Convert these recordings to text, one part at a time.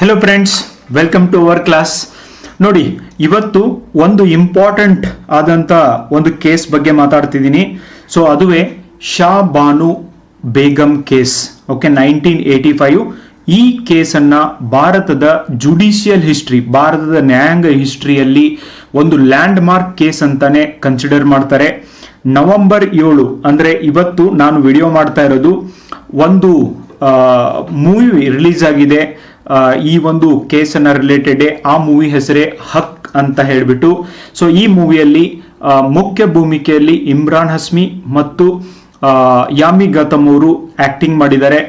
Hello friends welcome to our class ನೋಡಿ, ಇವತ್ತು ಒಂದು ಇಂಪಾರ್ಟೆಂಟ್ ಆದಂಥ ಒಂದು ಕೇಸ್ ಬಗ್ಗೆ ಮಾತಾಡ್ತಿದ್ದೀನಿ. ಸೊ ಅದುವೇ Shah Bano Begum case okay nineteen eighty five ಈ ಕೇಸನ್ನು ಭಾರತದ ಜುಡಿಷಿಯಲ್ ಹಿಸ್ಟ್ರಿ ಭಾರತದ ನ್ಯಾಯಾಂಗ ಹಿಸ್ಟ್ರಿಯಲ್ಲಿ ಒಂದು ಲ್ಯಾಂಡ್ ಮಾರ್ಕ್ ಕೇಸ್ ಅಂತಾನೆ ಕನ್ಸಿಡರ್ ಮಾಡ್ತಾರೆ. ನವೆಂಬರ್ ಏಳು, ಅಂದರೆ ಇವತ್ತು ನಾನು ವಿಡಿಯೋ ಮಾಡ್ತಾ ಇರೋದು ಒಂದು ಮೂವಿ ರಿಲೀಸ್ ಆಗಿದೆ. ಈ ಒಂದು ಕೇಸನ್ನ ರಿಲೇಟೆಡ್ ಆ ಮೂವಿ ಹೆಸರೇ ಹಕ್ ಅಂತ ಹೇಳ್ಬಿಟ್ಟು ಸೊ ಈ ಮೂವಿಯಲ್ಲಿ ಮುಖ್ಯ ಭೂಮಿಕೆಯಲ್ಲಿ ಇಮ್ರಾನ್ ಹಸ್ಮಿ ಮತ್ತು ಯಾಮಿ ಗೌತಮ್ ಅವರು ಆಕ್ಟಿಂಗ್ ಮಾಡಿದ್ದಾರೆ.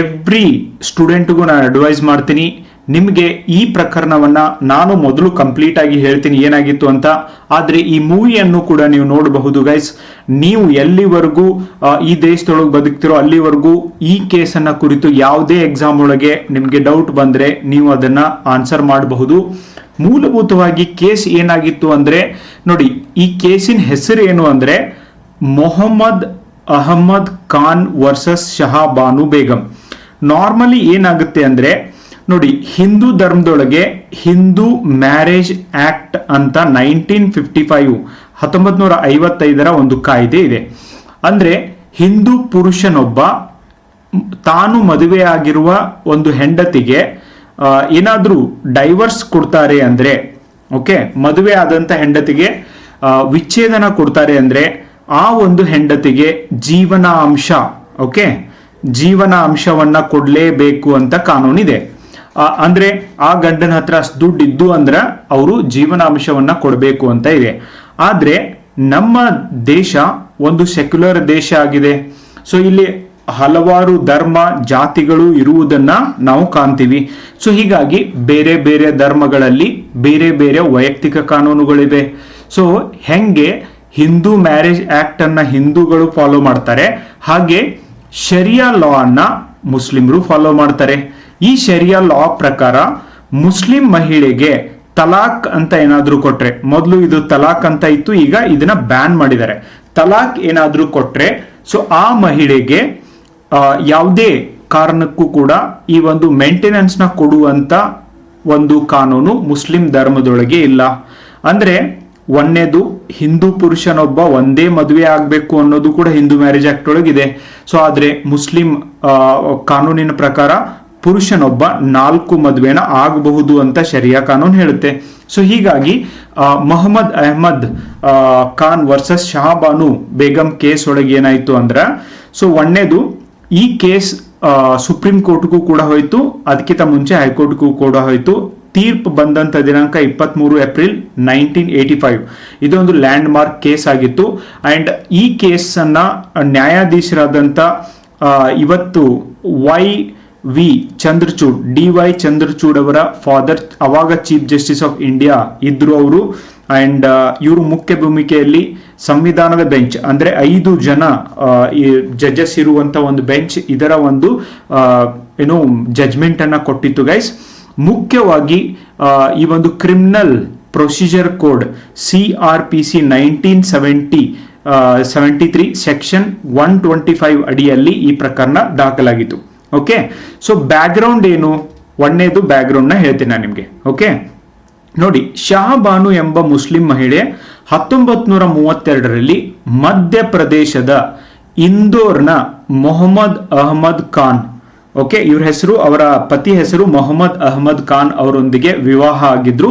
ಎವ್ರಿ ಸ್ಟೂಡೆಂಟ್ಗೂ ನಾನು ಅಡ್ವೈಸ್ ಮಾಡ್ತೀನಿ ನಿಮಗೆ ಈ ಪ್ರಕರಣವನ್ನ ನಾನು ಮೊದಲು ಕಂಪ್ಲೀಟ್ ಆಗಿ ಹೇಳ್ತೀನಿ ಏನಾಗಿತ್ತು ಅಂತ. ಆದ್ರೆ ಈ ಮೂವಿಯನ್ನು ಕೂಡ ನೀವು ನೋಡಬಹುದು ಗೈಸ್ ನೀವು ಎಲ್ಲಿವರೆಗೂ ಈ ದೇಶದೊಳಗೆ ಬದುಕ್ತಿರೋ, ಅಲ್ಲಿವರೆಗೂ ಈ ಕೇಸನ್ನ ಕುರಿತು ಯಾವುದೇ ಎಕ್ಸಾಮ್ ಒಳಗೆ ನಿಮಗೆ ಡೌಟ್ ಬಂದ್ರೆ ನೀವು ಅದನ್ನ ಆನ್ಸರ್ ಮಾಡಬಹುದು. ಮೂಲಭೂತವಾಗಿ ಕೇಸ್ ಏನಾಗಿತ್ತು ಅಂದ್ರೆ, ನೋಡಿ, ಈ ಕೇಸಿನ ಹೆಸರು ಏನು ಅಂದ್ರೆ, ಮೊಹಮ್ಮದ್ ಅಹಮದ್ ಖಾನ್ ವರ್ಸಸ್ ಶಹಾ ಬಾನು ಬೇಗಂ. ನಾರ್ಮಲಿ ಏನಾಗುತ್ತೆ ಅಂದ್ರೆ ನೋಡಿ, ಹಿಂದೂ ಧರ್ಮದೊಳಗೆ ಹಿಂದೂ ಮ್ಯಾರೇಜ್ ಆಕ್ಟ್ ಅಂತ ನೈನ್ಟೀನ್ ಫಿಫ್ಟಿ ಫೈವ್ ಹತ್ತೊಂಬತ್ ನೂರ ಐವತ್ತೈದರ ಒಂದು ಕಾಯ್ದೆ ಇದೆ. ಅಂದ್ರೆ, ಹಿಂದೂ ಪುರುಷನೊಬ್ಬ ತಾನು ಮದುವೆಯಾಗಿರುವ ಒಂದು ಹೆಂಡತಿಗೆ ಏನಾದರೂ ಡೈವರ್ಸ್ ಕೊಡ್ತಾರೆ ಅಂದ್ರೆ, ಓಕೆ ಮದುವೆ ಆದಂತ ಹೆಂಡತಿಗೆ ವಿಚ್ಛೇದನ ಕೊಡ್ತಾರೆ ಅಂದ್ರೆ, ಆ ಒಂದು ಹೆಂಡತಿಗೆ ಜೀವನ ಅಂಶ ಓಕೆ ಜೀವನ ಅಂಶವನ್ನ ಕೊಡಲೇಬೇಕು ಅಂತ ಕಾನೂನಿದೆ. ಅಂದ್ರೆ ಆ ಗಂಡನ ಹತ್ರ ದುಡ್ಡು ಇದ್ದು ಅಂದ್ರೆ ಅವರು ಜೀವನಾಂಶವನ್ನ ಕೊಡಬೇಕು ಅಂತ ಇದೆ. ಆದ್ರೆ ನಮ್ಮ ದೇಶ ಒಂದು ಸೆಕ್ಯುಲರ್ ದೇಶ ಆಗಿದೆ. ಸೊ ಇಲ್ಲಿ ಹಲವಾರು ಧರ್ಮ ಜಾತಿಗಳು ಇರುವುದನ್ನ ನಾವು ಕಾಣ್ತೀವಿ. ಸೊ ಹೀಗಾಗಿ ಬೇರೆ ಬೇರೆ ಧರ್ಮಗಳಲ್ಲಿ ಬೇರೆ ಬೇರೆ ವೈಯಕ್ತಿಕ ಕಾನೂನುಗಳಿವೆ. ಸೊ ಹೆಂಗೆ ಹಿಂದೂ ಮ್ಯಾರೇಜ್ ಆಕ್ಟ್ ಅನ್ನ ಹಿಂದೂಗಳು ಫಾಲೋ ಮಾಡ್ತಾರೆ, ಹಾಗೆ ಶರಿಯಾ ಲಾ ಅನ್ನ ಮುಸ್ಲಿಮರು ಫಾಲೋ ಮಾಡ್ತಾರೆ. ಈ ಶರಿಯಾ ಲಾ ಪ್ರಕಾರ ಮುಸ್ಲಿಂ ಮಹಿಳೆಗೆ ತಲಾಕ್ ಅಂತ ಏನಾದ್ರೂ ಕೊಟ್ರೆ, ಮೊದಲು ಇದು ತಲಾಕ್ ಅಂತ ಇತ್ತು, ಈಗ ಇದನ್ನ ಬ್ಯಾನ್ ಮಾಡಿದ್ದಾರೆ. ತಲಾಕ್ ಏನಾದ್ರೂ ಕೊಟ್ರೆ ಸೊ ಆ ಮಹಿಳೆಗೆ ಯಾವುದೇ ಕಾರಣಕ್ಕೂ ಕೂಡ ಈ ಒಂದು ಮೇಂಟೆನೆನ್ಸ್ನ ಕೊಡುವಂತ ಒಂದು ಕಾನೂನು ಮುಸ್ಲಿಂ ಧರ್ಮದೊಳಗೆ ಇಲ್ಲ. ಅಂದ್ರೆ ಒಂದೇದು, ಹಿಂದೂ ಪುರುಷನೊಬ್ಬ ಒಂದೇ ಮದುವೆ ಆಗ್ಬೇಕು ಅನ್ನೋದು ಕೂಡ ಹಿಂದೂ ಮ್ಯಾರೇಜ್ ಆಕ್ಟ್ ಒಳಗಿದೆ. ಸೊ ಆದ್ರೆ ಮುಸ್ಲಿಂ ಕಾನೂನಿನ ಪ್ರಕಾರ ಪುರುಷನೊಬ್ಬ ನಾಲ್ಕು ಮದುವೆನ ಆಗಬಹುದು ಅಂತ ಶರಿಯಾ ಕಾನೂನು ಹೇಳುತ್ತೆ. ಸೊ ಹೀಗಾಗಿ ಮೊಹಮ್ಮದ್ ಅಹಮದ್ ಖಾನ್ ವರ್ಸಸ್ ಶಹಾಬಾನು ಬೇಗಂ ಕೇಸ್ ಒಳಗೆ ಏನಾಯ್ತು ಅಂದ್ರ ಸೊ ಒಂದನೇದು ಈ ಕೇಸ್ ಸುಪ್ರೀಂ ಕೋರ್ಟ್ಗೂ ಕೂಡ ಹೋಯ್ತು ಅದಕ್ಕಿಂತ ಮುಂಚೆ ಹೈಕೋರ್ಟ್ಗೂ ಕೂಡ ಹೋಯ್ತು. ತೀರ್ಪು ಬಂದಂತ ದಿನಾಂಕ ಇಪ್ಪತ್ಮೂರು ಏಪ್ರಿಲ್ ನೈನ್ಟೀನ್ ಏಟಿ ಫೈವ್. ಇದೊಂದು ಲ್ಯಾಂಡ್ ಮಾರ್ಕ್ ಕೇಸ್ ಆಗಿತ್ತು. ಅಂಡ್ ಈ ಕೇಸ್ ಅನ್ನ ನ್ಯಾಯಾಧೀಶರಾದಂತ ಇವತ್ತು Y V. Chandrachud, D. Y. Chandrachud ಅವರ ಫಾದರ್ ಅವಾಗ ಚೀಫ್ ಜಸ್ಟಿಸ್ ಆಫ್ ಇಂಡಿಯಾ ಇದ್ರು ಅವರು. ಅಂಡ್ ಇವರು ಮುಖ್ಯ ಭೂಮಿಕೆಯಲ್ಲಿ ಸಂವಿಧಾನದ ಬೆಂಚ್ ಅಂದ್ರೆ ಐದು ಜನ ಜಡ್ಜಸ್ ಇರುವಂತ ಒಂದು ಬೆಂಚ್ ಇದರ ಒಂದು ಏನು ಜಜ್ಮೆಂಟ್ ಅನ್ನ ಕೊಟ್ಟಿತ್ತು ಗೈಸ್ ಮುಖ್ಯವಾಗಿ ಈ ಒಂದು criminal procedure code C R P C nineteen seventy seventy three section one twenty five ಅಡಿಯಲ್ಲಿ ಈ ಪ್ರಕರಣ ದಾಖಲಾಗಿತ್ತು. ಓಕೆ ಸೊ ಬ್ಯಾಕ್ಗ್ರೌಂಡ್ ಏನು? ಒಂದನೇದು ಬ್ಯಾಕ್ಗ್ರೌಂಡ್ನ ಹೇಳ್ತೀನಿ ನಾನು ನಿಮಗೆ. ಓಕೆ ನೋಡಿ ಶಹಬಾನು ಎಂಬ ಮುಸ್ಲಿಂ ಮಹಿಳೆ ಹತ್ತೊಂಬತ್ ನೂರ ಮೂವತ್ತೆರಡರಲ್ಲಿ ಮಧ್ಯಪ್ರದೇಶದ ಇಂದೋರ್ನ ಮೊಹಮ್ಮದ್ ಅಹಮದ್ ಖಾನ್ ಓಕೆ ಇವ್ರ ಹೆಸರು, ಅವರ ಪತಿ ಹೆಸರು ಮೊಹಮ್ಮದ್ ಅಹಮದ್ ಖಾನ್ ಅವರೊಂದಿಗೆ ವಿವಾಹ ಆಗಿದ್ರು.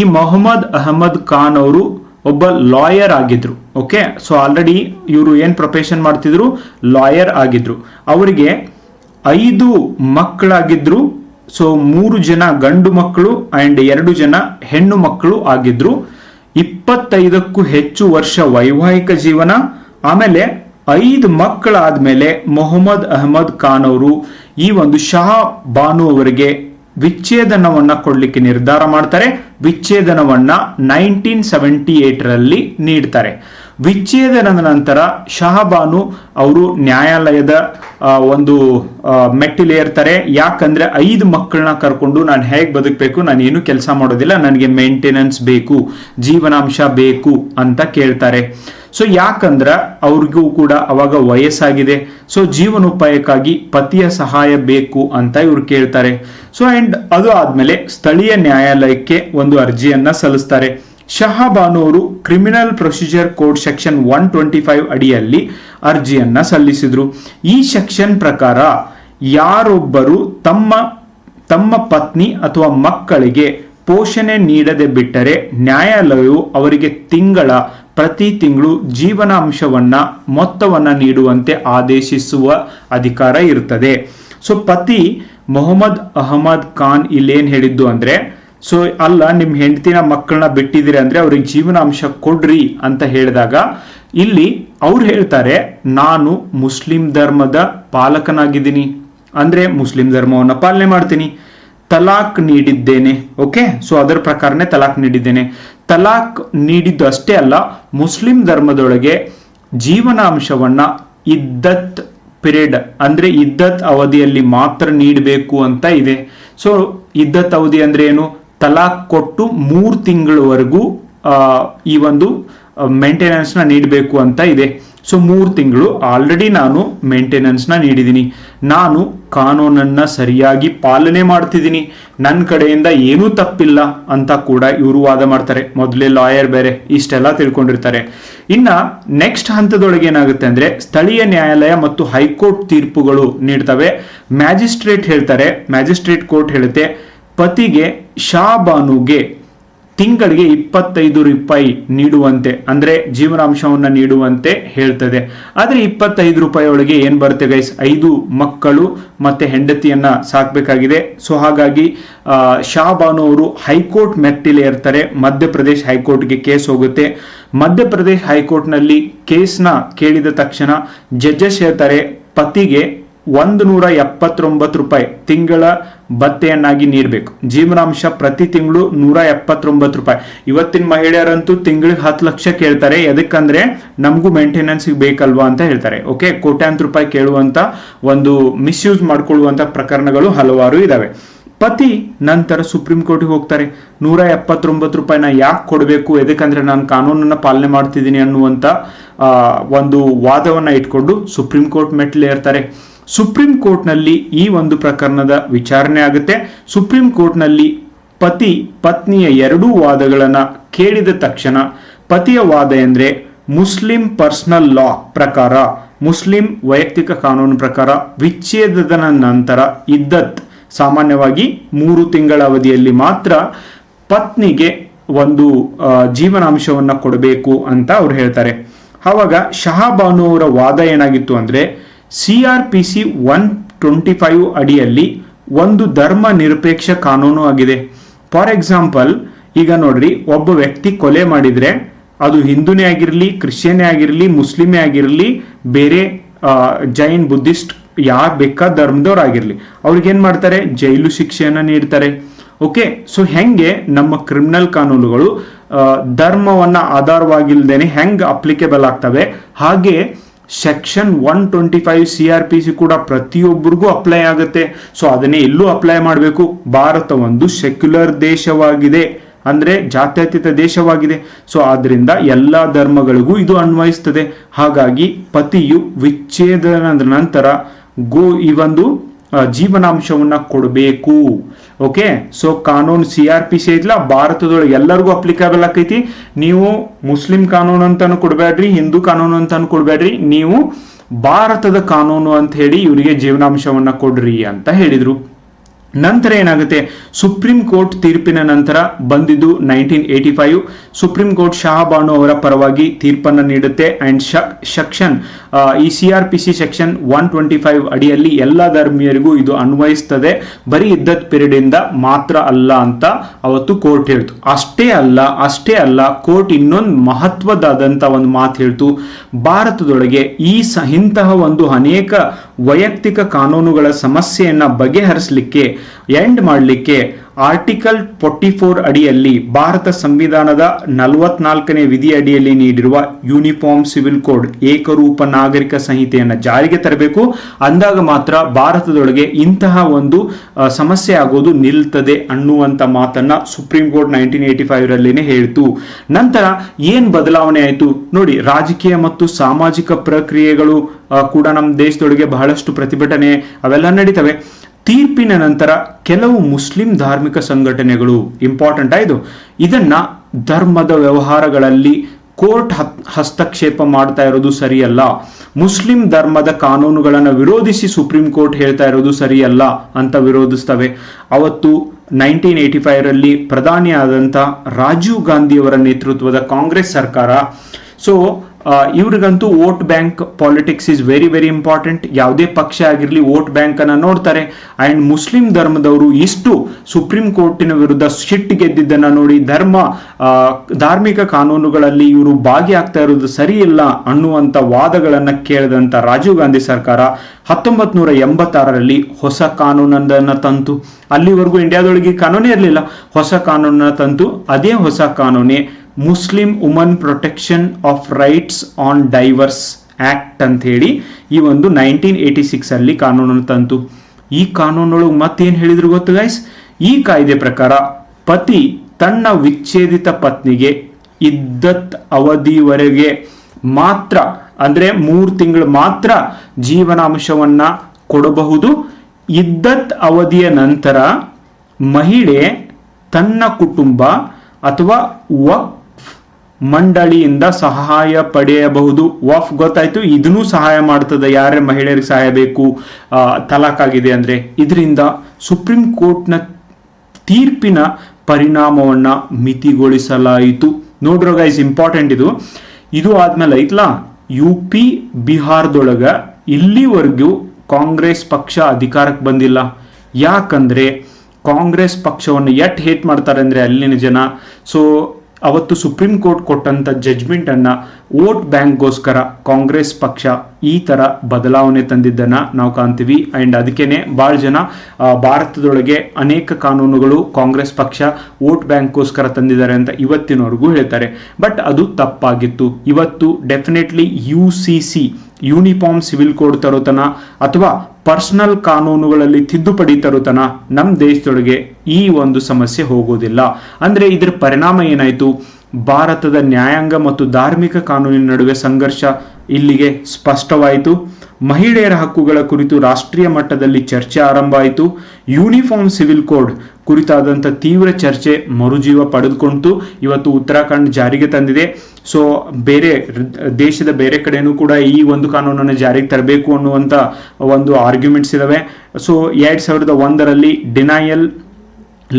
ಈ ಮೊಹಮ್ಮದ್ ಅಹಮದ್ ಖಾನ್ ಅವರು ಒಬ್ಬ ಲಾಯರ್ ಆಗಿದ್ರು ಓಕೆ ಸೊ ಆಲ್ರೆಡಿ ಇವರು ಏನ್ ಪ್ರೊಫೆಷನ್ ಮಾಡ್ತಿದ್ರು? ಲಾಯರ್ ಆಗಿದ್ರು. ಅವರಿಗೆ ಐದು ಮಕ್ಕಳಾಗಿದ್ರು ಸೊ ಮೂರು ಜನ ಗಂಡು ಮಕ್ಕಳು ಅಂಡ್ ಎರಡು ಜನ ಹೆಣ್ಣು ಮಕ್ಕಳು ಆಗಿದ್ರು. ಇಪ್ಪತ್ತೈದಕ್ಕೂ ಹೆಚ್ಚು ವರ್ಷ ವೈವಾಹಿಕ ಜೀವನ. ಆಮೇಲೆ ಐದು ಮಕ್ಕಳಾದ ಮೇಲೆ ಮೊಹಮ್ಮದ್ ಅಹಮದ್ ಖಾನ್ ಅವರು ಈ ಒಂದು ಶಾ ಬಾನು ಅವರಿಗೆ ವಿಚ್ಛೇದನವನ್ನ ಕೊಡ್ಲಿಕ್ಕೆ ನಿರ್ಧಾರ ಮಾಡ್ತಾರೆ. ವಿಚ್ಛೇದನವನ್ನ ನೈನ್ಟೀನ್ ಸೆವೆಂಟಿ ಏಟ್ ರಲ್ಲಿ ನೀಡ್ತಾರೆ. ವಿಚ್ಛೇದನದ ನಂತರ ಶಹಬಾನು ಅವರು ನ್ಯಾಯಾಲಯದ ಒಂದು ಮೆಟ್ಟಿಲೇರ್ತಾರೆ ಯಾಕಂದ್ರೆ ಐದು ಮಕ್ಕಳನ್ನ ಕರ್ಕೊಂಡು ನಾನು ಹೇಗೆ ಬದುಕಬೇಕು? ನಾನು ಏನು ಕೆಲಸ ಮಾಡೋದಿಲ್ಲ. ನನಗೆ ಮೇಂಟೆನೆನ್ಸ್ ಬೇಕು, ಜೀವನಾಂಶ ಬೇಕು ಅಂತ ಕೇಳ್ತಾರೆ. ಸೊ ಯಾಕಂದ್ರ ಅವ್ರಿಗೂ ಕೂಡ ಅವಾಗ ವಯಸ್ಸಾಗಿದೆ. ಸೊ ಜೀವನೋಪಾಯಕ್ಕಾಗಿ ಪತಿಯ ಸಹಾಯ ಬೇಕು ಅಂತ ಇವ್ರು ಕೇಳ್ತಾರೆ. ಸೊ ಅಂಡ್ ಅದು ಆದ್ಮೇಲೆ ಸ್ಥಳೀಯ ನ್ಯಾಯಾಲಯಕ್ಕೆ ಒಂದು ಅರ್ಜಿಯನ್ನ ಸಲ್ಲಿಸ್ತಾರೆ. ಶಹಾಬಾನು ಅವರು criminal procedure code section one twenty five ಅಡಿಯಲ್ಲಿ ಅರ್ಜಿಯನ್ನ ಸಲ್ಲಿಸಿದ್ರು. ಈ ಸೆಕ್ಷನ್ ಪ್ರಕಾರ ಯಾರೊಬ್ಬರು ತಮ್ಮ ತಮ್ಮ ಪತ್ನಿ ಅಥವಾ ಮಕ್ಕಳಿಗೆ ಪೋಷಣೆ ನೀಡದೆ ಬಿಟ್ಟರೆ ನ್ಯಾಯಾಲಯವು ಅವರಿಗೆ ತಿಂಗಳ, ಪ್ರತಿ ತಿಂಗಳು ಜೀವನಾಂಶವನ್ನ, ಮೊತ್ತವನ್ನ ನೀಡುವಂತೆ ಆದೇಶಿಸುವ ಅಧಿಕಾರ ಇರುತ್ತದೆ ಸೊ, ಪತಿ ಮೊಹಮ್ಮದ್ ಅಹಮದ್ ಖಾನ್ ಇಲ್ಲೇನ್ ಹೇಳಿದ್ದು ಅಂದ್ರೆ ಸೊ, ಅಲ್ಲ ನಿಮ್ಮ ಹೆಂಡತಿನ ಮಕ್ಕಳನ್ನ ಬಿಟ್ಟಿದ್ದೀರಿ ಅಂದ್ರೆ ಅವ್ರಿಗೆ ಜೀವನಾಂಶ ಕೊಡ್ರಿ ಅಂತ ಹೇಳಿದಾಗ, ಇಲ್ಲಿ ಅವ್ರು ಹೇಳ್ತಾರೆ, ನಾನು ಮುಸ್ಲಿಂ ಧರ್ಮದ ಪಾಲಕನಾಗಿದ್ದೀನಿ. ಅಂದ್ರೆ ಮುಸ್ಲಿಂ ಧರ್ಮವನ್ನು ಪಾಲನೆ ಮಾಡ್ತೀನಿ. ತಲಾಕ್ ನೀಡಿದ್ದೇನೆ, ಓಕೆ? ಸೊ, ಅದರ ಪ್ರಕಾರನೇ ತಲಾಕ್ ನೀಡಿದ್ದೇನೆ. ತಲಾಕ್ ನೀಡಿದ್ದು ಅಷ್ಟೇ ಅಲ್ಲ, ಮುಸ್ಲಿಂ ಧರ್ಮದೊಳಗೆ ಜೀವನಾಂಶವನ್ನ ಇದ್ದತ್ ಪಿರಿಯಡ್, ಅಂದ್ರೆ ಇದ್ದತ್ ಅವಧಿಯಲ್ಲಿ ಮಾತ್ರ ನೀಡಬೇಕು ಅಂತ ಇದೆ. ಸೊ, ಇದ್ದತ್ ಅವಧಿ ಅಂದ್ರೆ ಏನು? ತಲಾಕ್ ಕೊಟ್ಟು ಮೂರು ತಿಂಗಳವರೆಗೂ ಈ ಒಂದು ಮೇಂಟೆನೆನ್ಸ್ನ ನೀಡಬೇಕು ಅಂತ ಇದೆ. ಸೊ ಮೂರು ತಿಂಗಳು. ಆಲ್ರೆಡಿ ನಾನು ಮೇಂಟೆನೆನ್ಸ್ನ ನೀಡಿದ್ದೀನಿ. ನಾನು ಕಾನೂನನ್ನು ಸರಿಯಾಗಿ ಪಾಲನೆ ಮಾಡ್ತಿದ್ದೀನಿ. ನನ್ನ ಕಡೆಯಿಂದ ಏನೂ ತಪ್ಪಿಲ್ಲ ಅಂತ ಕೂಡ ಇವರು ವಾದ ಮಾಡ್ತಾರೆ. ಮೊದಲೇ ಲಾಯರ್ ಬೇರೆ, ಇಷ್ಟೆಲ್ಲ ತಿಳ್ಕೊಂಡಿರ್ತಾರೆ. ಇನ್ನು ನೆಕ್ಸ್ಟ್ ಹಂತದೊಳಗೆ ಏನಾಗುತ್ತೆ ಅಂದರೆ, ಸ್ಥಳೀಯ ನ್ಯಾಯಾಲಯ ಮತ್ತು ಹೈಕೋರ್ಟ್ ತೀರ್ಪುಗಳು ನೀಡ್ತವೆ. ಮ್ಯಾಜಿಸ್ಟ್ರೇಟ್ ಹೇಳ್ತಾರೆ. ಮ್ಯಾಜಿಸ್ಟ್ರೇಟ್ ಕೋರ್ಟ್ ಹೇಳುತ್ತೆ. ಪತಿಗೆ ಶಾಬಾನುಗೆ ತಿಂಗಳಿಗೆ ಇಪ್ಪತ್ತೈದು ರೂಪಾಯಿ ನೀಡುವಂತೆ, ಅಂದ್ರೆ ಜೀವನಾಂಶವನ್ನು ನೀಡುವಂತೆ ಹೇಳ್ತದೆ. ಆದ್ರೆ ಇಪ್ಪತ್ತೈದು ರೂಪಾಯಿ ಒಳಗೆ ಏನ್ ಬರುತ್ತೆ ಗೈಸ್ ಐದು ಮಕ್ಕಳು ಮತ್ತೆ ಹೆಂಡತಿಯನ್ನ ಸಾಕ್ಬೇಕಾಗಿದೆ. ಸೊ ಹಾಗಾಗಿ ಶಾಬಾನು ಅವರು ಹೈಕೋರ್ಟ್ ಮೆಟ್ಟಿಲೆ ಇರ್ತಾರೆ. ಮಧ್ಯಪ್ರದೇಶ್ ಹೈಕೋರ್ಟ್ಗೆ ಕೇಸ್ ಹೋಗುತ್ತೆ. ಮಧ್ಯಪ್ರದೇಶ್ ಹೈಕೋರ್ಟ್ನಲ್ಲಿ ಕೇಸ್ನ ಕೇಳಿದ ತಕ್ಷಣ ಜಡ್ಜಸ್ ಹೇಳ್ತಾರೆ, ಪತಿಗೆ ಒಂದು ನೂರ ಎಪ್ಪತ್ತೊಂಬತ್ತು ರೂಪಾಯಿ ತಿಂಗಳ ಭತ್ತೆಯನ್ನಾಗಿ ನೀಡಬೇಕು. ಜೀವನಾಂಶ ಪ್ರತಿ ತಿಂಗಳು ನೂರ ಎಪ್ಪತ್ತೊಂಬತ್ತು ರೂಪಾಯಿ. ಇವತ್ತಿನ ಮಹಿಳೆಯರಂತೂ ತಿಂಗಳಿಗೆ ಹತ್ತು ಲಕ್ಷ ಕೇಳ್ತಾರೆ. ಎದಕ್ಕಂದ್ರೆ ನಮಗೂ ಮೇಂಟೆನೆನ್ಸ್ ಬೇಕಲ್ವಾ ಅಂತ ಹೇಳ್ತಾರೆ. ಓಕೆ ಕೋಟ್ಯಾಂತರ ರೂಪಾಯಿ ಕೇಳುವಂತ ಒಂದು ಮಿಸ್ಯೂಸ್ ಮಾಡ್ಕೊಳ್ಳುವಂತ ಪ್ರಕರಣಗಳು ಹಲವಾರು ಇದಾವೆ. ಪತಿ ನಂತರ ಸುಪ್ರೀಂ ಕೋರ್ಟ್ಗೆ ಹೋಗ್ತಾರೆ. ನೂರ ಎಪ್ಪತ್ತೊಂಬತ್ತು ರೂಪಾಯಿನ ಯಾಕೆ ಕೊಡಬೇಕು? ಎದಕ್ಕಂದ್ರೆ ನಾನು ಕಾನೂನನ್ನ ಪಾಲನೆ ಮಾಡ್ತಿದ್ದೀನಿ ಅನ್ನುವಂತ ಒಂದು ವಾದವನ್ನ ಇಟ್ಕೊಂಡು ಸುಪ್ರೀಂ ಕೋರ್ಟ್ ಮೆಟ್ಲೆ ಇರ್ತಾರೆ ಸುಪ್ರೀಂ ಕೋರ್ಟ್ನಲ್ಲಿ ಈ ಒಂದು ಪ್ರಕರಣದ ವಿಚಾರಣೆ ಆಗುತ್ತೆ. ಸುಪ್ರೀಂ ಕೋರ್ಟ್ನಲ್ಲಿ ಪತಿ ಪತ್ನಿಯ ಎರಡೂ ವಾದಗಳನ್ನು ಕೇಳಿದ ತಕ್ಷಣ ಪತಿಯ ವಾದ ಎಂದರೆ ಮುಸ್ಲಿಂ ಪರ್ಸನಲ್ ಲಾ ಪ್ರಕಾರ, ಮುಸ್ಲಿಂ ವೈಯಕ್ತಿಕ ಕಾನೂನು ಪ್ರಕಾರ ವಿಚ್ಛೇದದ ನಂತರ ಇದ್ದತ್ ಸಾಮಾನ್ಯವಾಗಿ ಮೂರು ತಿಂಗಳ ಅವಧಿಯಲ್ಲಿ ಮಾತ್ರ ಪತ್ನಿಗೆ ಒಂದು ಜೀವನಾಂಶವನ್ನು ಕೊಡಬೇಕು ಅಂತ ಅವ್ರು ಹೇಳ್ತಾರೆ. ಆವಾಗ ಶಹಾಬಾನು ಅವರ ವಾದ ಏನಾಗಿತ್ತು ಅಂದ್ರೆ C R P C one twenty five ಅಡಿಯಲ್ಲಿ ಒಂದು ಧರ್ಮ ನಿರಪೇಕ್ಷ ಕಾನೂನು ಆಗಿದೆ. ಫಾರ್ ಎಕ್ಸಾಂಪಲ್ ಈಗ ನೋಡ್ರಿ, ಒಬ್ಬ ವ್ಯಕ್ತಿ ಕೊಲೆ ಮಾಡಿದ್ರೆ ಅದು ಹಿಂದೂನೇ ಆಗಿರಲಿ ಕ್ರಿಶ್ಚಿಯನ್ನೇ ಆಗಿರಲಿ, ಮುಸ್ಲಿಮೇ ಆಗಿರಲಿ, ಬೇರೆ ಜೈನ್, ಬುದ್ಧಿಸ್ಟ್ ಯಾರ್ ಬೇಕಾದ ಧರ್ಮದವ್ರು ಆಗಿರ್ಲಿ, ಅವ್ರಿಗೆ ಏನ್ ಮಾಡ್ತಾರೆ? ಜೈಲು ಶಿಕ್ಷೆಯನ್ನ ನೀಡ್ತಾರೆ. ಓಕೆ ಸೊ ಹೆಂಗೆ ನಮ್ಮ ಕ್ರಿಮಿನಲ್ ಕಾನೂನುಗಳು ಧರ್ಮವನ್ನ ಆಧಾರವಾಗಿಲ್ದೇನೆ ಹೆಂಗೆ ಅಪ್ಲಿಕೇಬಲ್ ಆಗ್ತವೆ? ಹಾಗೆ section one twenty five C R P C ಕೂಡ ಪ್ರತಿಯೊಬ್ಬರಿಗೂ ಅಪ್ಲೈ ಆಗುತ್ತೆ. ಸೊ ಅದನ್ನೇ ಎಲ್ಲೂ ಅಪ್ಲೈ ಮಾಡಬೇಕು. ಭಾರತ ಒಂದು ಸೆಕ್ಯುಲರ್ ದೇಶವಾಗಿದೆ. ಅಂದರೆ ಜಾತ್ಯತೀತ ದೇಶವಾಗಿದೆ. ಸೊ ಆದ್ದರಿಂದ ಎಲ್ಲ ಧರ್ಮಗಳಿಗೂ ಇದು ಅನ್ವಯಿಸ್ತದೆ. ಹಾಗಾಗಿ ಪತಿಯು ವಿಚ್ಛೇದನದ ನಂತರ ಗೋ ಈ ಒಂದು ಜೀವನಾಂಶವನ್ನ ಕೊಡಬೇಕು. ಓಕೆ ಸೊ ಕಾನೂನು ಸಿ ಆರ್ ಪಿ ಸಿ ಐತ್ಲ, ಭಾರತದೊಳಗೆ ಎಲ್ಲರಿಗೂ ಅಪ್ಲಿಕೇಬಲ್ ಆಕೈತಿ. ನೀವು ಮುಸ್ಲಿಂ ಕಾನೂನು ಅಂತಾನು ಕೊಡಬೇಡ್ರಿ ಹಿಂದೂ ಕಾನೂನು ಅಂತಾನು ಕೊಡಬೇಡ್ರಿ ನೀವು ಭಾರತದ ಕಾನೂನು ಅಂತ ಹೇಳಿ ಇವರಿಗೆ ಜೀವನಾಂಶವನ್ನ ಕೊಡ್ರಿ ಅಂತ ಹೇಳಿದ್ರು. ನಂತರ ಏನಾಗುತ್ತೆ? ಸುಪ್ರೀಂ ಕೋರ್ಟ್ ತೀರ್ಪಿನ ನಂತರ ಬಂದಿದ್ದು nineteen eighty five supreme court Shahbano ಅವರ ಪರವಾಗಿ ತೀರ್ಪನ್ನು ನೀಡುತ್ತೆ. ಅಂಡ್ ಸೆಕ್ಷನ್ ಈ C R P C section one twenty five ಅಡಿಯಲ್ಲಿ ಎಲ್ಲ ಧರ್ಮೀಯರಿಗೂ ಇದು ಅನ್ವಯಿಸ್ತದೆ. ಬರೀ ಇದ್ದತ್ ಪಿರಿಯಡ್ ಇಂದ ಮಾತ್ರ ಅಲ್ಲ ಅಂತ ಅವತ್ತು ಕೋರ್ಟ್ ಹೇಳ್ತು. ಅಷ್ಟೇ ಅಲ್ಲ ಅಷ್ಟೇ ಅಲ್ಲ, ಕೋರ್ಟ್ ಇನ್ನೊಂದು ಮಹತ್ವದಾದಂತ ಒಂದು ಮಾತು ಹೇಳ್ತು. ಭಾರತದೊಳಗೆ ಈ ಇಂತಹ ಒಂದು ಅನೇಕ ವೈಯಕ್ತಿಕ ಕಾನೂನುಗಳ ಸಮಸ್ಯೆಯನ್ನ ಬಗೆಹರಿಸಲಿಕ್ಕೆ ಎಂಡ್ ಮಾಡಲಿಕ್ಕೆ ಆರ್ಟಿಕಲ್ ಫೋರ್ಟಿ ಫೋರ್ ಅಡಿಯಲ್ಲಿ ಭಾರತ ಸಂವಿಧಾನದ ನಲವತ್ನಾಲ್ಕನೇ ವಿಧಿ ಅಡಿಯಲ್ಲಿ ನೀಡಿರುವ ಯೂನಿಫಾರ್ಮ್ ಸಿವಿಲ್ ಕೋಡ್ ಏಕರೂಪ ನಾಗರಿಕ ಸಂಹಿತೆಯನ್ನು ಜಾರಿಗೆ ತರಬೇಕು. ಅಂದಾಗ ಮಾತ್ರ ಭಾರತದೊಳಗೆ ಇಂತಹ ಒಂದು ಸಮಸ್ಯೆ ಆಗೋದು ನಿಲ್ತದೆ ಅನ್ನುವಂಥ ಮಾತನ್ನ supreme court nineteen eighty five ರಲ್ಲಿನೇ ಹೇಳ್ತು. ನಂತರ ಏನ್ ಬದಲಾವಣೆ ಆಯಿತು? ನೋಡಿ, ರಾಜಕೀಯ ಮತ್ತು ಸಾಮಾಜಿಕ ಪ್ರಕ್ರಿಯೆಗಳು ಕೂಡ ನಮ್ಮ ದೇಶದೊಳಗೆ ಬಹಳಷ್ಟು ಪ್ರತಿಭಟನೆ ಅವೆಲ್ಲ ನಡೀತವೆ. ತೀರ್ಪಿನ ನಂತರ ಕೆಲವು ಮುಸ್ಲಿಂ ಧಾರ್ಮಿಕ ಸಂಘಟನೆಗಳು ಇಂಪಾರ್ಟೆಂಟ್ ಆಯಿತು ಇದನ್ನ ಧರ್ಮದ ವ್ಯವಹಾರಗಳಲ್ಲಿ ಕೋರ್ಟ್ ಹಸ್ತಕ್ಷೇಪ ಮಾಡ್ತಾ ಇರೋದು ಸರಿಯಲ್ಲ. ಮುಸ್ಲಿಂ ಧರ್ಮದ ಕಾನೂನುಗಳನ್ನು ವಿರೋಧಿಸಿ ಸುಪ್ರೀಂ ಕೋರ್ಟ್ ಹೇಳ್ತಾ ಇರೋದು ಸರಿಯಲ್ಲ ಅಂತ ವಿರೋಧಿಸ್ತವೆ. ಅವತ್ತು ನೈನ್ಟೀನ್ ಏಯ್ಟಿ ಫೈವ್ ರಲ್ಲಿ ಪ್ರಧಾನಿಯಾದಂಥ ರಾಜೀವ್ ಗಾಂಧಿಯವರ ನೇತೃತ್ವದ ಕಾಂಗ್ರೆಸ್ ಸರ್ಕಾರ so ಇವ್ರಿಗಂತೂ vote bank politics is very very important ಯಾವುದೇ ಪಕ್ಷ ಆಗಿರಲಿ ವೋಟ್ ಬ್ಯಾಂಕ್ ಅನ್ನ ನೋಡ್ತಾರೆ. ಅಂಡ್ ಮುಸ್ಲಿಂ ಧರ್ಮದವರು ಇಷ್ಟು ಸುಪ್ರೀಂ ಕೋರ್ಟಿನ ವಿರುದ್ಧ ಸಿಟ್ಟು ಗೆದ್ದಿದ್ದನ್ನ ನೋಡಿ ಧರ್ಮ ಧಾರ್ಮಿಕ ಕಾನೂನುಗಳಲ್ಲಿ ಇವರು ಭಾಗಿಯಾಗ್ತಾ ಇರೋದು ಸರಿಯಿಲ್ಲ ಅನ್ನುವಂಥ ವಾದಗಳನ್ನು ಕೇಳಿದಂತ ರಾಜೀವ್ ಗಾಂಧಿ ಸರ್ಕಾರ ಹತ್ತೊಂಬತ್ ನೂರ ಎಂಬತ್ತಾರರಲ್ಲಿ ಹೊಸ ಕಾನೂನೊಂದನ್ನು ತಂತು. ಅಲ್ಲಿವರೆಗೂ ಇಂಡಿಯಾದೊಳಗೆ ಕಾನೂನೇ ಇರಲಿಲ್ಲ. ಹೊಸ ಕಾನೂನನ್ನ ತಂತು. ಅದೇ ಹೊಸ ಕಾನೂನೇ Muslim woman protection of rights on divorce act ಅಂತ ಹೇಳಿ ಈ ಒಂದು ನೈನ್ಟೀನ್ ಏಟಿ ಸಿಕ್ಸ್ ಅಲ್ಲಿ ಕಾನೂನನ್ನು ತಂತು. ಈ ಕಾನೂನೊಳಗೆ ಮತ್ತೇನು ಹೇಳಿದ್ರು ಗೊತ್ತು ಗೈಸ್ ಈ ಕಾಯ್ದೆ ಪ್ರಕಾರ ಪತಿ ತನ್ನ ವಿಚ್ಛೇದಿತ ಪತ್ನಿಗೆ ಇದ್ದತ್ ಅವಧಿವರೆಗೆ ಮಾತ್ರ, ಅಂದ್ರೆ ಮೂರು ತಿಂಗಳು ಮಾತ್ರ ಜೀವನಾಂಶವನ್ನ ಕೊಡಬಹುದು. ಇದ್ದತ್ ಅವಧಿಯ ನಂತರ ಮಹಿಳೆ ತನ್ನ ಕುಟುಂಬ ಅಥವಾ ವಕ್ಫ್ ಮಂಡಳಿಯಿಂದ ಸಹಾಯ ಪಡೆಯಬಹುದು. ವಾಫ್ ಗೊತ್ತಾಯ್ತು, ಇದನ್ನೂ ಸಹಾಯ ಮಾಡ್ತದೆ. ಯಾರೇ ಮಹಿಳೆಯರಿಗೆ ಸಹಾಯ ಬೇಕು ತಲಾಖ್ ಆಗಿದೆ ಅಂದ್ರೆ ಇದರಿಂದ ಸುಪ್ರೀಂ ಕೋರ್ಟ್ನ ತೀರ್ಪಿನ ಪರಿಣಾಮವನ್ನ ಮಿತಿಗೊಳಿಸಲಾಯಿತು. ನೋಡ್ರೋ ಗೈಸ್ ಇಂಪಾರ್ಟೆಂಟ್ ಇದು. ಇದು ಆದ್ಮೇಲೆ ಐತ್ಲಾ ಯು ಪಿ ಬಿಹಾರದೊಳಗ ಇಲ್ಲಿವರೆಗೂ ಕಾಂಗ್ರೆಸ್ ಪಕ್ಷ ಅಧಿಕಾರಕ್ಕೆ ಬಂದಿಲ್ಲ. ಯಾಕಂದ್ರೆ ಕಾಂಗ್ರೆಸ್ ಪಕ್ಷವನ್ನು ಎಟ್ ಹೇಟ್ ಮಾಡ್ತಾರೆ ಅಂದ್ರೆ ಅಲ್ಲಿನ ಜನ. ಸೊ ಅವತ್ತು ಸುಪ್ರೀಂ ಕೋರ್ಟ್ ಕೊಟ್ಟಂತ ಜಡ್ಜ್ಮೆಂಟ್ ಅನ್ನ ವೋಟ್ ಬ್ಯಾಂಕ್ಗೋಸ್ಕರ ಕಾಂಗ್ರೆಸ್ ಪಕ್ಷ ಈ ತರ ಬದಲಾವಣೆ ತಂದಿದ್ದನ್ನ ನಾವು ಕಾಣ್ತೀವಿ. ಅಂಡ್ ಅದಕ್ಕೇನೆ ಭಾಳ ಜನ ಭಾರತದೊಳಗೆ ಅನೇಕ ಕಾನೂನುಗಳು ಕಾಂಗ್ರೆಸ್ ಪಕ್ಷ ವೋಟ್ ಬ್ಯಾಂಕ್ಗೋಸ್ಕರ ತಂದಿದ್ದಾರೆ ಅಂತ ಇವತ್ತಿನವರೆಗೂ ಹೇಳ್ತಾರೆ. ಬಟ್ ಅದು ತಪ್ಪಾಗಿತ್ತು. ಇವತ್ತು definitely U C C uniform civil code ತರುತನ ಅಥವಾ ಪರ್ಸನಲ್ ಕಾನೂನುಗಳಲ್ಲಿ ತಿದ್ದುಪಡಿ ತರುತನ ನಮ್ಮ ದೇಶದೊಳಗೆ ಈ ಒಂದು ಸಮಸ್ಯೆ ಹೋಗೋದಿಲ್ಲ. ಅಂದ್ರೆ ಇದರ ಪರಿಣಾಮ ಏನಾಯ್ತು? ಭಾರತದ ನ್ಯಾಯಾಂಗ ಮತ್ತು ಧಾರ್ಮಿಕ ಕಾನೂನಿನ ನಡುವೆ ಸಂಘರ್ಷ ಇಲ್ಲಿಗೆ ಸ್ಪಷ್ಟವಾಯಿತು. ಮಹಿಳೆಯರ ಹಕ್ಕುಗಳ ಕುರಿತು ರಾಷ್ಟ್ರೀಯ ಮಟ್ಟದಲ್ಲಿ ಚರ್ಚೆ ಆರಂಭ ಆಯಿತು ಯೂನಿಫಾರ್ಮ್ ಸಿವಿಲ್ ಕೋಡ್ ಕುರಿತಾದಂಥ ತೀವ್ರ ಚರ್ಚೆ ಮರುಜೀವ ಪಡೆದುಕೊಂತು. ಇವತ್ತು ಉತ್ತರಾಖಂಡ್ ಜಾರಿಗೆ ತಂದಿದೆ. ಸೊ ಬೇರೆ ದೇಶದ ಬೇರೆ ಕಡೆಯೂ ಕೂಡ ಈ ಒಂದು ಕಾನೂನನ್ನು ಜಾರಿಗೆ ತರಬೇಕು ಅನ್ನುವಂಥ ಒಂದು ಆರ್ಗ್ಯುಮೆಂಟ್ಸ್ ಇದಾವೆ. ಸೊ ಎರಡು ಸಾವಿರದ ಒಂದರಲ್ಲಿ ಡಿನಯಲ್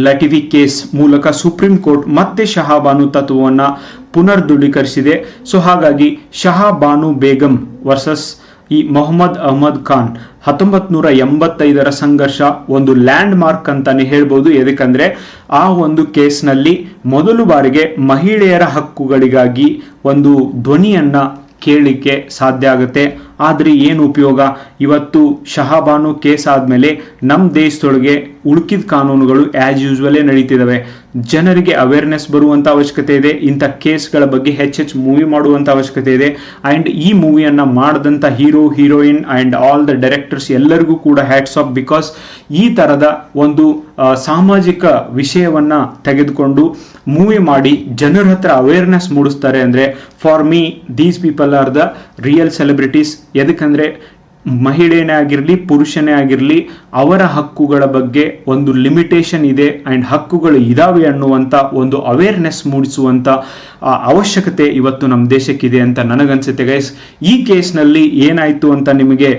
ಲಟಿವಿ ಕೇಸ್ ಮೂಲಕ ಸುಪ್ರೀಂ ಕೋರ್ಟ್ ಮತ್ತೆ ಶಹಾಬಾನು ತತ್ವವನ್ನು ಪುನರ್ ದೃಢೀಕರಿಸಿದೆ ಸೊ ಹಾಗಾಗಿ ಶಹಾಬಾನು ಬೇಗಂ ವರ್ಸಸ್ ಈ ಮೊಹಮ್ಮದ್ ಅಹಮದ್ ಖಾನ್ ಹತ್ತೊಂಬತ್ ನೂರ ಎಂಬತ್ತೈದರ ಸಂಘರ್ಷ ಒಂದು ಲ್ಯಾಂಡ್ ಮಾರ್ಕ್ ಅಂತಾನೆ ಹೇಳ್ಬೋದು. ಎದಕ್ಕಂದ್ರೆ ಆ ಒಂದು ಕೇಸ್ನಲ್ಲಿ ಮೊದಲು ಬಾರಿಗೆ ಮಹಿಳೆಯರ ಹಕ್ಕುಗಳಿಗಾಗಿ ಒಂದು ಧ್ವನಿಯನ್ನ ಕೇಳಲಿಕ್ಕೆ ಸಾಧ್ಯ ಆಗುತ್ತೆ. ಆದರೆ ಏನು ಉಪಯೋಗ? ಇವತ್ತು ಶಹಾಬಾನು ಕೇಸ್ ಆದಮೇಲೆ ನಮ್ಮ ದೇಶದೊಳಗೆ ಉಳುಕಿದ ಕಾನೂನುಗಳು ಆಸ್ ಯೂಸ್ವಲೇ ನಡೀತಿದ್ದಾವೆ ಜನರಿಗೆ ಅವೇರ್ನೆಸ್ ಬರುವಂಥ ಅವಶ್ಯಕತೆ ಇದೆ. ಇಂಥ ಕೇಸ್ಗಳ ಬಗ್ಗೆ ಹೆಚ್ಚೆಚ್ಚು ಮೂವಿ ಮಾಡುವಂಥ ಅವಶ್ಯಕತೆ ಇದೆ. ಆ್ಯಂಡ್ ಈ ಮೂವಿಯನ್ನು ಮಾಡಿದಂಥ hero heroine and all the directors ಎಲ್ಲರಿಗೂ ಕೂಡ ಹ್ಯಾಟ್ಸ್ ಆಫ್ ಬಿಕಾಸ್ ಈ ಥರದ ಒಂದು ಸಾಮಾಜಿಕ ವಿಷಯವನ್ನ ತೆಗೆದುಕೊಂಡು ಮೂವಿ ಮಾಡಿ ಜನರ ಹತ್ರ ಅವೇರ್ನೆಸ್ ಮೂಡಿಸ್ತಾರೆ ಅಂದರೆ for me these people are the real celebrities ಎದಕ್ಕಂದ್ರೆ ಮಹಿಳೆನೇ ಆಗಿರಲಿ, ಪುರುಷನೇ ಆಗಿರಲಿ, ಅವರ ಹಕ್ಕುಗಳ ಬಗ್ಗೆ ಒಂದು ಲಿಮಿಟೇಷನ್ ಇದೆ ಆ್ಯಂಡ್ ಹಕ್ಕುಗಳು ಇದಾವೆ ಅನ್ನುವಂಥ ಒಂದು ಅವೇರ್ನೆಸ್ ಮೂಡಿಸುವಂಥ ಅವಶ್ಯಕತೆ ಇವತ್ತು ನಮ್ಮ ದೇಶಕ್ಕಿದೆ ಅಂತ ನನಗನ್ಸುತ್ತೆ ಗೈಸ್ ಈ ಕೇಸ್ನಲ್ಲಿ ಏನಾಯಿತು ಅಂತ ನಿಮಗೆ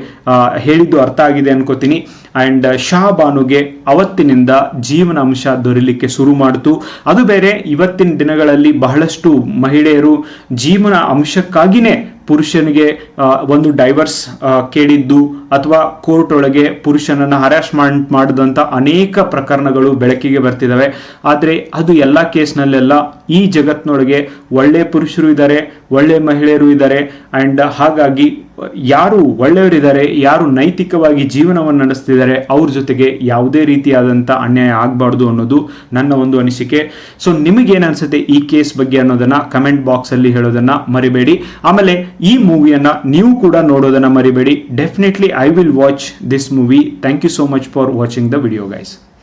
ಹೇಳಿದ್ದು ಅರ್ಥ ಆಗಿದೆ ಅನ್ಕೋತೀನಿ. ಆ್ಯಂಡ್ ಶಾಬಾನುಗೆ ಅವತ್ತಿನಿಂದ ಜೀವನಾಂಶ ದೊರೆಯಲಿಕ್ಕೆ ಶುರು ಮಾಡಿತು. ಅದು ಬೇರೆ, ಇವತ್ತಿನ ದಿನಗಳಲ್ಲಿ ಬಹಳಷ್ಟು ಮಹಿಳೆಯರು ಜೀವನ ಅಂಶಕ್ಕಾಗಿಯೇ ಪುರುಷನಿಗೆ ಒಂದು ಡೈವರ್ಸ್ ಕೇಳಿದ್ದು ಅಥವಾ ಕೋರ್ಟ್ ಒಳಗೆ ಪುರುಷನನ್ನ ಹರಾಸ್ಮೆಂಟ್ ಮಾಡಿದಂತ ಅನೇಕ ಪ್ರಕರಣಗಳು ಬೆಳಕಿಗೆ ಬರ್ತಿದ್ದಾವೆ ಆದ್ರೆ ಅದು ಎಲ್ಲ ಕೇಸ್ನಲ್ಲೆಲ್ಲ ಈ ಜಗತ್ನೊಳಗೆ ಒಳ್ಳೆ ಪುರುಷರು ಇದ್ದಾರೆ ಒಳ್ಳೆ ಮಹಿಳೆಯರು ಇದ್ದಾರೆ ಅಂಡ್ ಹಾಗಾಗಿ ಯಾರು ಒಳ್ಳೆಯವರಿದ್ದಾರೆ ಯಾರು ನೈತಿಕವಾಗಿ ಜೀವನವನ್ನು ನಡೆಸ್ತಿದ್ದಾರೆ ಅವ್ರ ಜೊತೆಗೆ ಯಾವುದೇ ರೀತಿಯಾದಂಥ ಅನ್ಯಾಯ ಆಗಬಾರ್ದು ಅನ್ನೋದು ನನ್ನ ಒಂದು ಅನಿಸಿಕೆ. ಸೊ ನಿಮಗೇನು ಅನ್ಸುತ್ತೆ ಈ ಕೇಸ್ ಬಗ್ಗೆ ಅನ್ನೋದನ್ನ ಕಮೆಂಟ್ ಬಾಕ್ಸ್ ಅಲ್ಲಿ ಹೇಳೋದನ್ನ ಮರಿಬೇಡಿ. ಆಮೇಲೆ ಈ ಮೂವಿಯನ್ನ ನೀವು ಕೂಡ ನೋಡೋದನ್ನ ಮರಿಬೇಡಿ. Definitely I will watch this movie. Thank you so much for watching the video guys.